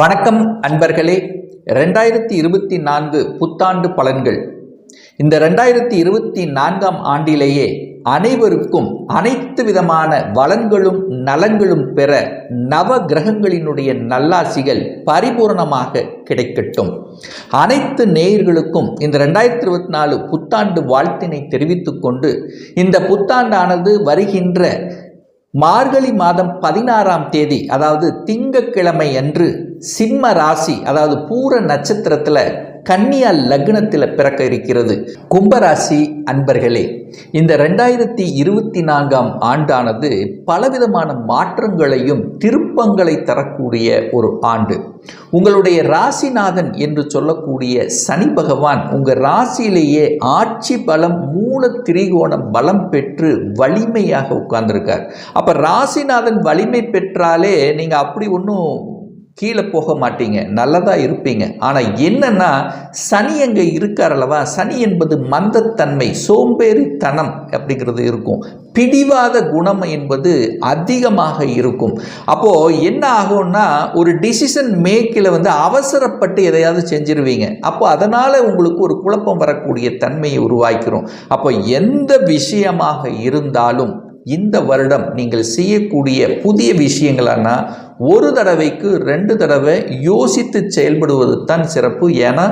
வணக்கம் அன்பர்களே. ரெண்டாயிரத்தி இருபத்தி நான்கு புத்தாண்டு பலன்கள். இந்த ரெண்டாயிரத்தி இருபத்தி நான்காம் ஆண்டிலேயே அனைவருக்கும் அனைத்து விதமான வளங்களும் நலன்களும் பெற நவ கிரகங்களினுடைய நல்லாசிகள் பரிபூரணமாக கிடைக்கட்டும். அனைத்து நேயர்களுக்கும் இந்த ரெண்டாயிரத்தி இருபத்தி நாலு புத்தாண்டு வாழ்த்தினை தெரிவித்துக்கொண்டு இந்த புத்தாண்டானது வருகின்ற மார்கழி மாதம் பதினாறாம் தேதி அதாவது திங்கக்கிழமை அன்று சிம்ம ராசி அதாவது பூர நட்சத்திரத்தில் கன்னியா லக்னத்தில் பிறக்க இருக்கிறது. கும்பராசி அன்பர்களே இந்த ரெண்டாயிரத்தி இருபத்தி நான்காம் ஆண்டானது பலவிதமான மாற்றங்களையும் திருப்பங்களை தரக்கூடிய ஒரு ஆண்டு. உங்களுடைய ராசிநாதன் என்று சொல்லக்கூடிய சனி பகவான் உங்கள் ராசியிலேயே ஆட்சி பலம் மூல திரிகோணம் பலம் பெற்று வலிமையாக உட்கார்ந்துருக்கார். அப்போ ராசிநாதன் வலிமை பெற்றாலே நீங்கள் அப்படி ஒன்றும் கீழே போக மாட்டீங்க. நல்லதாக இருப்பீங்க. ஆனால் என்னன்னா சனி அங்கே இருக்கார் அல்லவா? சனி என்பது மந்தத்தன்மை சோம்பேறித்தனம் அப்படிங்கிறது இருக்கும். பிடிவாத குணம் என்பது அதிகமாக இருக்கும். அப்போது என்ன ஆகும்னா ஒரு டிசிஷன் மேக்கில் வந்து அவசரப்பட்டு எதையாவது செஞ்சிருவீங்க. அப்போ அதனால் உங்களுக்கு ஒரு குழப்பம் வரக்கூடிய தன்மையை உருவாக்கிறோம். அப்போ எந்த விஷயமாக இருந்தாலும் இந்த வருடம் நீங்கள் செய்யக்கூடிய புதிய விஷயங்களானா ஒரு தடவைக்கு ரெண்டு தடவை யோசித்து செயல்படுவது தான் சிறப்பு. ஏன்னா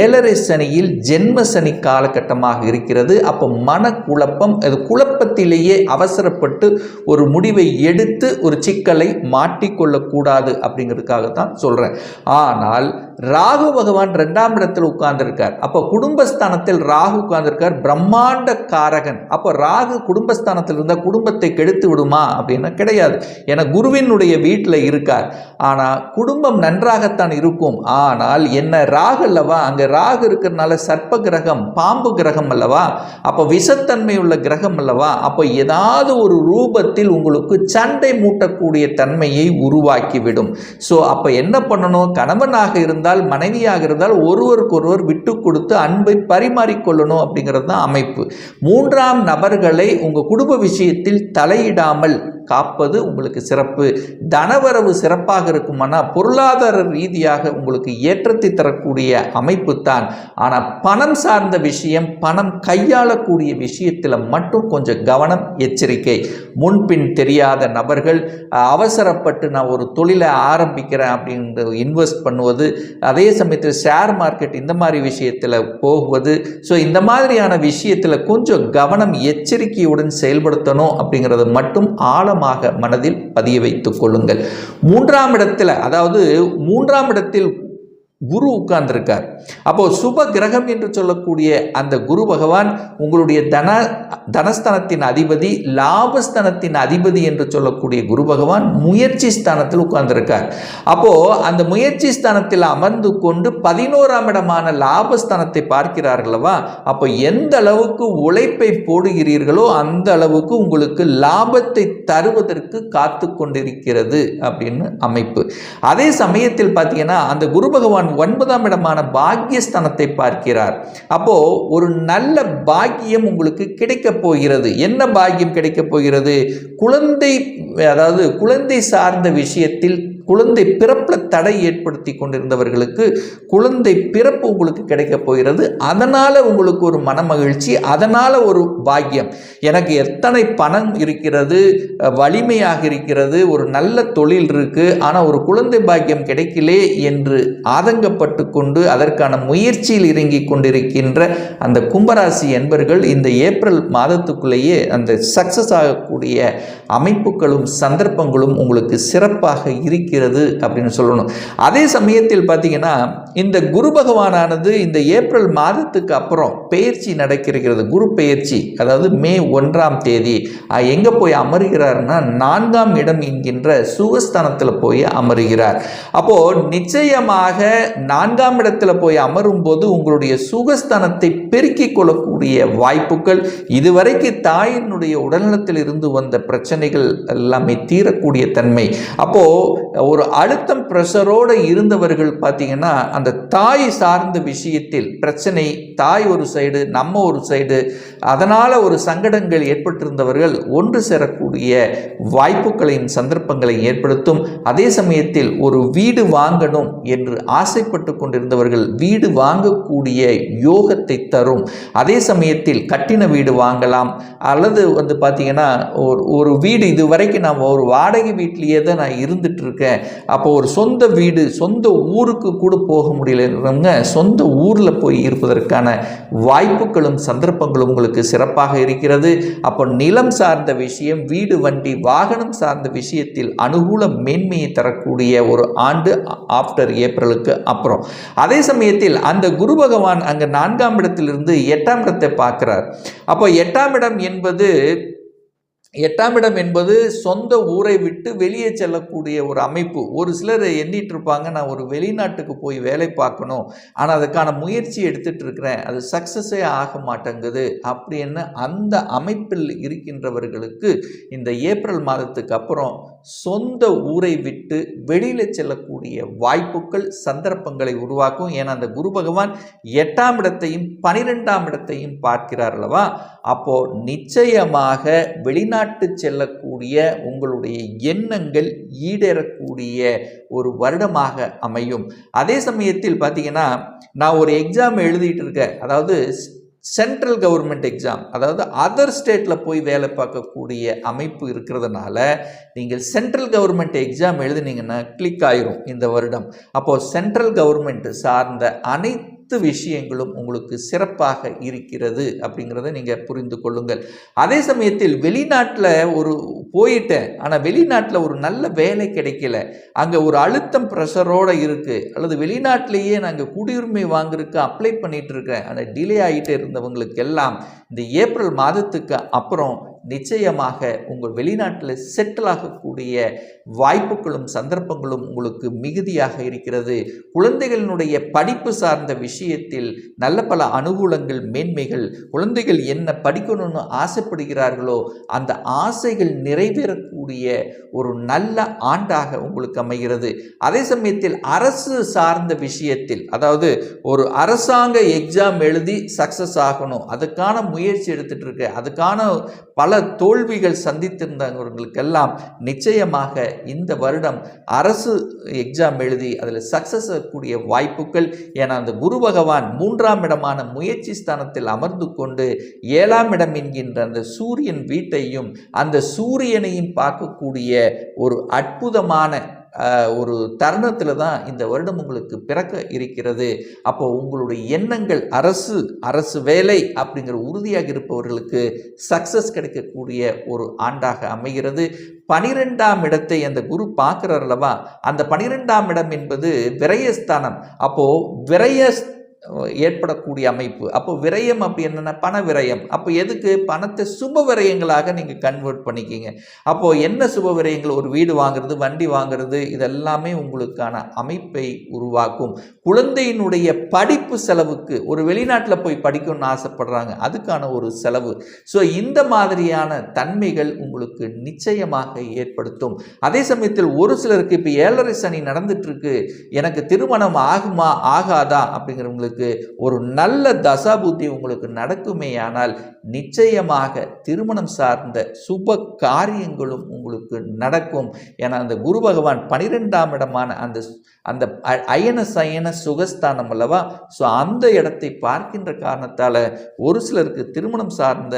ஏழரை சனியில் ஜென்ம சனி காலகட்டமாக இருக்கிறது. அப்போ மனக்குழப்பம் அது குழப்பத்திலேயே அவசரப்பட்டு ஒரு முடிவை எடுத்து ஒரு சிக்கலை மாட்டிக்கொள்ளக்கூடாது அப்படிங்கிறதுக்காக தான் சொல்கிறேன் ஆனால் ராகு பகவான் ரெண்டாம் இடத்தில் உட்கார்ந்துருக்கார். அப்போ குடும்பஸ்தானத்தில் ராகு உட்கார்ந்துருக்கார். பிரம்மாண்ட காரகன். அப்போ ராகு குடும்பஸ்தானத்தில் இருந்தால் குடும்பத்தை கெடுத்து விடுமா? அப்படின்னா கிடையாது. ஏன்னா குருவினுடைய வீட்டில் இருக்கார். ஆனால் குடும்பம் நன்றாகத்தான் இருக்கும். ஆனால் என்ன ராகு அல்லவா? அங்கே ராகு இருக்கிறதுனால சர்ப்ப கிரகம் பாம்பு கிரகம் அல்லவா? அப்போ விஷத்தன்மை உள்ள கிரகம் அல்லவா? அப்போ ஏதாவது ஒரு ரூபத்தில் உங்களுக்கு சண்டை மூட்டக்கூடிய தன்மையை உருவாக்கிவிடும். ஸோ அப்போ என்ன பண்ணணும்? கணவனாக இருந்தால் மனைவியாக இருந்தால் ஒருவருக்கொருவர் விட்டு கொடுத்து அன்பை பரிமாறிக்கொள்ளணும் அப்படிங்கிறது தான் அமைப்பு. மூன்றாம் நபர்களை உங்கள் குடும்ப விஷயத்தில் தலையிடாமல் காப்பது உங்களுக்கு சிறப்பு. தனவரவு சிறப்பாக இருக்குமானா பொருளாதார ரீதியாக உங்களுக்கு ஏற்றத்தை தரக்கூடிய அமைப்பு தான். ஆனால் பணம் சார்ந்த விஷயம் பணம் கையாளக்கூடிய விஷயத்தில் மட்டும் கொஞ்சம் கவனம் எச்சரிக்கை. முன்பின் தெரியாத நபர்கள் அவசரப்பட்டு நான் ஒரு தொழிலை ஆரம்பிக்கிறேன் அப்படின்ற இன்வெஸ்ட் பண்ணுவது அதே சமயத்தில் ஷேர் மார்க்கெட் இந்த மாதிரி விஷயத்தில் போகுவது. ஸோ இந்த மாதிரியான விஷயத்தில் கொஞ்சம் கவனம் எச்சரிக்கையுடன் செயல்படுத்தணும் அப்படிங்கிறது மட்டும் ஆழ ஆழமாக மனதில் பதிய வைத்துக் கொள்ளுங்கள். மூன்றாம் இடத்துல அதாவது மூன்றாம் இடத்தில் குரு உட்கார்ந்திருக்கார். அப்போ சுப கிரகம் என்று சொல்லக்கூடிய அந்த குரு பகவான் உங்களுடைய தன தனஸ்தனத்தின் அதிபதி லாபஸ்தனத்தின் அதிபதி என்று சொல்லக்கூடிய குரு பகவான் முயற்சி ஸ்தானத்தில் உட்கார்ந்திருக்கார். அப்போ அந்த முயற்சி ஸ்தானத்தில் அமர்ந்து கொண்டு பதினோராம் இடமான லாபஸ்தானத்தை பார்க்கிறார்களவா அப்போ எந்த அளவுக்கு உழைப்பை போடுகிறீர்களோ அந்த அளவுக்கு உங்களுக்கு லாபத்தை தருவதற்கு காத்து கொண்டிருக்கிறது அப்படின்னு அமைப்பு. அதே சமயத்தில் பார்த்தீங்கன்னா அந்த குரு பகவான் ஒன்பதாம் இடமான பாக்கியஸ்தானத்தை பார்க்கிறார். அப்போ ஒரு நல்ல பாக்கியம் உங்களுக்கு கிடைக்கப் போகிறது. என்ன பாக்கியம் கிடைக்கப் போகிறது? குழந்தை அதாவது குழந்தை சார்ந்த விஷயத்தில் குழந்தை பிறப்பில் தடை ஏற்படுத்தி கொண்டிருந்தவர்களுக்கு குழந்தை பிறப்பு உங்களுக்கு கிடைக்கப் போகிறது. அதனால் உங்களுக்கு ஒரு மனமகிழ்ச்சி அதனால் ஒரு பாக்கியம். எனக்கு எத்தனை பணம் இருக்கிறது வலிமையாக இருக்கிறது ஒரு நல்ல தொழில் இருக்குது ஆனால் ஒரு குழந்தை பாக்கியம் கிடைக்கலே என்று ஆதங்கப்பட்டு கொண்டு அதற்கான முயற்சியில் இறங்கி கொண்டிருக்கின்ற அந்த கும்பராசி என்பர்கள் இந்த ஏப்ரல் மாதத்துக்குள்ளேயே அந்த சக்சஸ் ஆகக்கூடிய அமைப்புகளும் சந்தர்ப்பங்களும் உங்களுக்கு சிறப்பாக இருக்கிறது அப்படின்னு சொல்லணும். அதே சமயத்தில் பார்த்தீங்கன்னா இந்த குரு பகவானானது இந்த ஏப்ரல் மாதத்துக்கு அப்புறம் பயிற்சி நடக்கிறது. குரு பயிற்சி அதாவது மே ஒன்றாம் தேதி. எங்கே போய் அமர்கிறார்னா நான்காம் இடம் என்கின்ற சுகஸ்தானத்தில் போய் அமருகிறார். அப்போது நிச்சயமாக நான்காம் இடத்துல போய் அமரும் போது உங்களுடைய சுகஸ்தானத்தை பெருக்கிக் கொள்ளக்கூடிய வாய்ப்புகள் இதுவரைக்கு தாயினுடைய உடல்நலத்தில் இருந்து வந்த பிரச்சனைகள் எல்லாமே தீரக்கூடிய தன்மை. அப்போ ஒரு அழுத்தம் ப்ரெஷரோடு இருந்தவர்கள் பார்த்தீங்கன்னா அந்த தாய் சார்ந்த விஷயத்தில் பிரச்சனை தாய் ஒரு சைடு நம்ம ஒரு சைடு அதனால் ஒரு சங்கடங்கள் ஏற்பட்டிருந்தவர்கள் ஒன்று சேரக்கூடிய வாய்ப்புகளையும் சந்தர்ப்பங்களையும் ஏற்படுத்தும். அதே சமயத்தில் ஒரு வீடு வாங்கணும் என்று ஆசை ஆசைப்பட்டு கொண்டிருந்தவர்கள் வீடு வாங்கக்கூடிய யோகத்தை தரும். அதே சமயத்தில் கட்டின வீடு வாங்கலாம். அல்லது வந்து பார்த்தீங்கன்னா ஒரு ஒரு வீடு இது வரைக்கும் நான் ஒரு வாடகை வீட்டிலேயே தான் நான் இருந்துட்டு இருக்கேன் அப்போ ஒரு சொந்த வீடு சொந்த ஊருக்கு கூட போக முடியலங்கிறவங்க சொந்த ஊரில் போய் இருப்பதற்கான வாய்ப்புகளும் சந்தர்ப்பங்களும் உங்களுக்கு சிறப்பாக இருக்கிறது. அப்போ நிலம் சார்ந்த விஷயம் வீடு வண்டி வாகனம் சார்ந்த விஷயத்தில் அனுகூல மேன்மையை தரக்கூடிய ஒரு ஆண்டு ஆஃப்டர் ஏப்ரலுக்கு அப்புறம். அதே சமயத்தில் அந்த குரு பகவான் அங்கே நான்காம் இடத்திலிருந்து எட்டாம் இடத்தை பார்க்கிறார். அப்போ எட்டாம் இடம் என்பது எட்டாம் இடம் என்பது சொந்த ஊரை விட்டு வெளியே செல்லக்கூடிய ஒரு அமைப்பு. ஒரு சிலர் எண்ணிட்டு இருப்பாங்க நான் ஒரு வெளிநாட்டுக்கு போய் வேலை பார்க்கணும். ஆனால் அதுக்கான முயற்சி எடுத்துகிட்டு இருக்கிறேன். அது சக்ஸஸே ஆக மாட்டேங்குது. அப்படின்னு அந்த அமைப்பில் இருக்கின்றவர்களுக்கு இந்த ஏப்ரல் மாதத்துக்கு அப்புறம் சொந்த ஊரை விட்டு வெளியில் செல்லக்கூடிய வாய்ப்புகள் சந்தர்ப்பங்களை உருவாக்கும். ஏன்னா அந்த குரு பகவான் எட்டாம் இடத்தையும் பனிரெண்டாம் இடத்தையும் பார்க்கிறார் அல்லவா? அப்போ நிச்சயமாக வெளிநாட்டு செல்லக்கூடிய உங்களுடைய எண்ணங்கள் ஈடேறக்கூடிய ஒரு வருடமாக அமையும். அதே சமயத்தில் பார்த்தீங்கன்னா நான் ஒரு எக்ஸாம் எழுதிட்டு இருக்கேன். அதாவது சென்ட்ரல் கவர்மெண்ட் எக்ஸாம் அதாவது அதர் ஸ்டேட்டில் போய் வேலை பார்க்கக்கூடிய அமைப்பு இருக்கிறதுனால நீங்கள் சென்ட்ரல் கவர்மெண்ட் எக்ஸாம் எழுதுனீங்கன்னா கிளிக் ஆயிரும் இந்த வருடம். அப்போது சென்ட்ரல் கவர்மெண்ட் சார்ந்த அனைத்து அனைத்து விஷயங்களும் உங்களுக்கு சிறப்பாக இருக்கிறது அப்படிங்கிறத நீங்கள் புரிந்து கொள்ளுங்கள். அதே சமயத்தில் வெளிநாட்டில் ஒரு போயிட்டேன். ஆனால் வெளிநாட்டில் ஒரு நல்ல வேலை கிடைக்கல. அங்கே ஒரு அழுத்தம் ப்ரெஷரோடு இருக்குது அல்லது வெளிநாட்டிலேயே நாங்கள் குடியுரிமை வாங்குறதுக்கு அப்ளை பண்ணிகிட்டு இருக்கேன். ஆனால் டிலே ஆகிட்டே இருந்தவங்களுக்கு எல்லாம் இந்த ஏப்ரல் மாதத்துக்கு அப்புறம் நிச்சயமாக உங்கள் வெளிநாட்டில் செட்டில் ஆகக்கூடிய வாய்ப்புகளும் சந்தர்ப்பங்களும் உங்களுக்கு மிகுதியாக இருக்கிறது. குழந்தைகளினுடைய படிப்பு சார்ந்த விஷயத்தில் நல்ல பல அனுகூலங்கள் மேன்மைகள் குழந்தைகள் என்ன படிக்கணும்னு ஆசைப்படுகிறார்களோ அந்த ஆசைகள் நிறைவேறக்கூடிய ஒரு நல்ல ஆண்டாக உங்களுக்கு அமைகிறது. அதே சமயத்தில் அரசு சார்ந்த விஷயத்தில் அதாவது ஒரு அரசாங்க எக்ஸாம் எழுதி சக்ஸஸ் ஆகணும் அதுக்கான முயற்சி எடுத்துகிட்டு இருக்கு அதுக்கான பல தோல்விகள் சந்தித்திருந்தவர்களுக்கெல்லாம் நிச்சயமாக இந்த வருடம் அரசு எக்ஸாம் எழுதி அதில் சக்ஸஸ் கூடிய வாய்ப்புகள் ஏன்னா அந்த குரு பகவான் மூன்றாம் இடமான முயற்சி ஸ்தானத்தில் அமர்ந்து கொண்டு ஏழாம் இடம் என்கின்ற அந்த சூரியன் வீட்டையும் அந்த சூரியனையும் பார்க்கக்கூடிய ஒரு அற்புதமான ஒரு தருணத்தில் தான் இந்த வருடம் உங்களுக்கு பிறக்க இருக்கிறது. அப்போ உங்களுடைய எண்ணங்கள் அரசு அரசு வேலை அப்படிங்கிற உறுதியாக இருப்பவர்களுக்கு சக்சஸ் கிடைக்கக்கூடிய ஒரு ஆண்டாக அமைகிறது. பனிரெண்டாம் இடத்தை அந்த குரு பார்க்குறார் அல்லவா? அந்த பனிரெண்டாம் இடம் என்பது விரயஸ்தானம். அப்போது விரய ஏற்படக்கூடிய அமைப்பு. அப்போ விரயம் அப்போ என்னென்னா பண விரயம். அப்போ எதுக்கு? பணத்தை சுப விரயங்களாக நீங்கள் கன்வெர்ட் பண்ணிக்கிங்க. அப்போது என்ன சுப விரயங்கள்? ஒரு வீடு வாங்குறது வண்டி வாங்குறது இதெல்லாமே உங்களுக்கான அமைப்பை உருவாக்கும். குழந்தையினுடைய படிப்பு செலவுக்கு ஒரு வெளிநாட்டில் போய் படிக்கணும்னு ஆசைப்படுறாங்க அதுக்கான ஒரு செலவு. ஸோ இந்த மாதிரியான தன்மைகள் உங்களுக்கு நிச்சயமாக ஏற்படுத்தும். அதே சமயத்தில் ஒரு சிலருக்கு இப்போ ஏழரை சனி நடந்துட்டுருக்கு எனக்கு திருமணம் ஆகுமா ஆகாதா அப்படிங்கிறவங்களுக்கு உங்களுக்கு ஒரு நல்ல தசாபுத்தி உங்களுக்கு நடக்குமேயானால் நிச்சயமாக திருமணம் சார்ந்த சுப காரியங்களும் உங்களுக்கு நடக்கும். ஏன்னா அந்த குரு பகவான் பனிரெண்டாம் இடமான அந்த அந்த அயன சயன சுகஸ்தானம் அல்லவா? ஸோ அந்த இடத்தை பார்க்கின்ற காரணத்தால் ஒரு சிலருக்கு திருமணம் சார்ந்த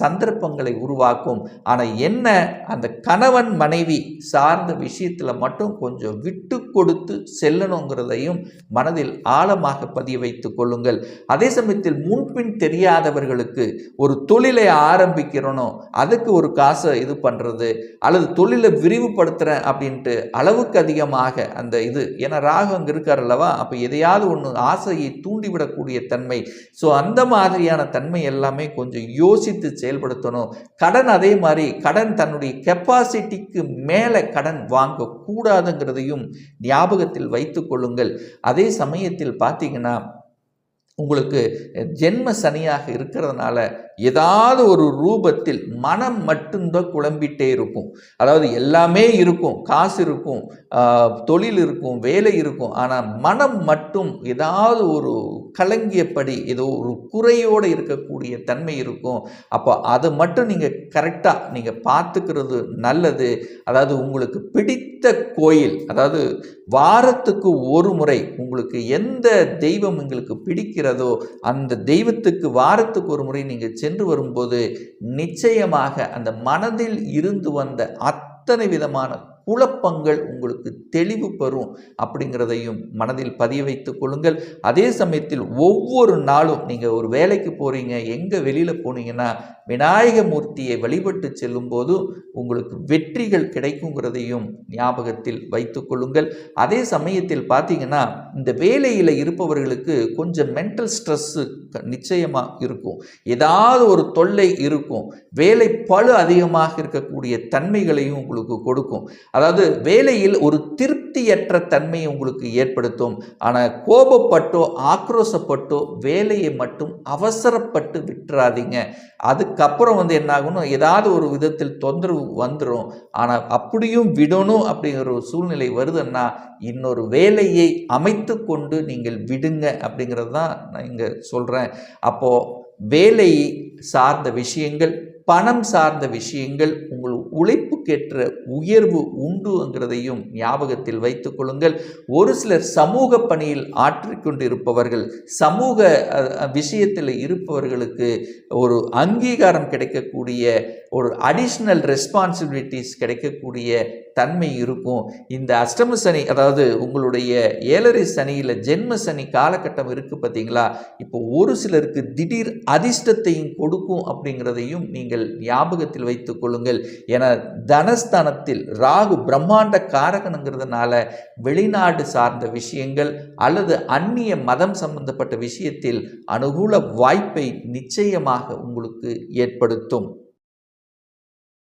சந்தர்ப்பங்களை உருவாக்கும். ஆனால் என்ன? அந்த கணவன் மனைவி சார்ந்த விஷயத்தில் மட்டும் கொஞ்சம் விட்டு கொடுத்து செல்லணுங்கிறதையும் மனதில் ஆழமாக பதிய வைத்து வைத்துக் கொள்ளுங்கள். அதே சமயத்தில் முன்பின் தெரியாதவர்களுக்கு ஒரு தொழிலை ஆரம்பிக்கிறனோ அதுக்கு ஒரு காசை இது பண்ணுறது அல்லது தொழிலை விரிவுபடுத்துகிறேன் அப்படின்ட்டு அளவுக்கு அதிகமாக அந்த இது ஏன்னா ராகு அங்கே இருக்கார் அல்லவா அப்போ எதையாவது ஒன்று ஆசையை தூண்டிவிடக்கூடிய தன்மை. ஸோ அந்த மாதிரியான தன்மை எல்லாமே கொஞ்சம் யோசித்து செயல்படுத்தணும். கடன் அதே மாதிரி கடன் தன்னுடைய கெப்பாசிட்டிக்கு மேலே கடன் வாங்கக்கூடாதுங்கிறதையும் ஞாபகத்தில் வைத்து கொள்ளுங்கள். அதே சமயத்தில் பார்த்தீங்கன்னா உங்களுக்கு ஜென்ம சனியாக இருக்கிறதுனால ஏதாவது ஒரு ரூபத்தில் மனம் மட்டும்தான் குழம்பிட்டே இருக்கும். அதாவது எல்லாமே இருக்கும். காசு இருக்கும். தொழில் இருக்கும். வேலை இருக்கும். ஆனால் மனம் மட்டும் ஏதாவது ஒரு கலங்கியபடி ஏதோ ஒரு குறையோடு இருக்கக்கூடிய தன்மை இருக்கும். அப்போ அதை மட்டும் நீங்கள் கரெக்டாக நீங்கள் பார்த்துக்கிறது நல்லது. அதாவது உங்களுக்கு பிடித்த கோயில் அதாவது வாரத்துக்கு ஒரு முறை உங்களுக்கு எந்த தெய்வம் எங்களுக்கு பிடிக்கிற இருக்கிறதோ அந்த தெய்வத்துக்கு வாரத்துக்கு ஒரு முறை நீங்கள் சென்று வரும்போது நிச்சயமாக அந்த மனதில் இருந்து வந்த அத்தனை விதமான குழப்பங்கள் உங்களுக்கு தெளிவு பெறும் அப்படிங்கிறதையும் மனதில் பதிய வைத்துக் கொள்ளுங்கள். அதே சமயத்தில் ஒவ்வொரு நாளும் நீங்கள் ஒரு வேலைக்கு போகிறீங்க எங்கே வெளியில் போனீங்கன்னா விநாயக மூர்த்தியை வழிபட்டு செல்லும்போது உங்களுக்கு வெற்றிகள் கிடைக்குங்கிறதையும் ஞாபகத்தில் வைத்துக்கொள்ளுங்கள் அதே சமயத்தில் பார்த்தீங்கன்னா இந்த வேலையில் இருப்பவர்களுக்கு கொஞ்சம் மென்டல் ஸ்ட்ரெஸ்ஸு நிச்சயமாக இருக்கும். ஏதாவது ஒரு தொல்லை இருக்கும். வேலை பளு அதிகமாக இருக்கக்கூடிய தன்மைகளையும் உங்களுக்கு கொடுக்கும். அதாவது வேலையில் ஒரு திருப்தியற்ற தன்மையை உங்களுக்கு ஏற்படுத்தும். ஆனால் கோபப்பட்டோ ஆக்ரோசப்பட்டோ வேலையை மட்டும் அவசரப்பட்டு விட்டுறாதீங்க. அதுக்கப்புறம் வந்து என்னாகணும் ஏதாவது ஒரு விதத்தில் தொந்தரவு வந்துடும் ஆனால் அப்படியும் விடணும் அப்படிங்கிற ஒரு சூழ்நிலை வருதுன்னா இன்னொரு வேலையை அமைத்து கொண்டு நீங்கள் விடுங்க அப்படிங்கிறது தான் நான் இங்கே சொல்கிறேன் அப்போது வேலை சார்ந்த விஷயங்கள் பணம் சார்ந்த விஷயங்கள் உங்கள் உழைப்புக்கேற்ற உயர்வு உண்டுங்கிறதையும் ஞாபகத்தில் வைத்துக் கொள்ளுங்கள். ஒரு சிலர் சமூக பணியில் ஆற்றிக்கொண்டு இருப்பவர்கள் சமூக விஷயத்தில் இருப்பவர்களுக்கு ஒரு அங்கீகாரம் கிடைக்கக்கூடிய ஒரு அடிஷ்னல் ரெஸ்பான்சிபிலிட்டிஸ் கிடைக்கக்கூடிய தன்மை இருக்கும். இந்த அஷ்டம சனி அதாவது உங்களுடைய ஏழரை சனியில் ஜென்ம சனி காலகட்டம் இருக்குது பார்த்தீங்களா? இப்போ ஒரு சிலருக்கு திடீர் அதிர்ஷ்டத்தையும் கொடுக்கும் அப்படிங்கிறதையும் நீங்கள் ஞாபகத்தில் வைத்துக் கொள்ளுங்கள். என தனஸ்தானத்தில் ராகு பிரம்மாண்ட காரகனுங்கிறதுனால வெளிநாடு சார்ந்த விஷயங்கள் அல்லது அந்நிய மதம் சம்பந்தப்பட்ட விஷயத்தில் அனுகூல வாய்ப்பை நிச்சயமாக உங்களுக்கு ஏற்படுத்தும்.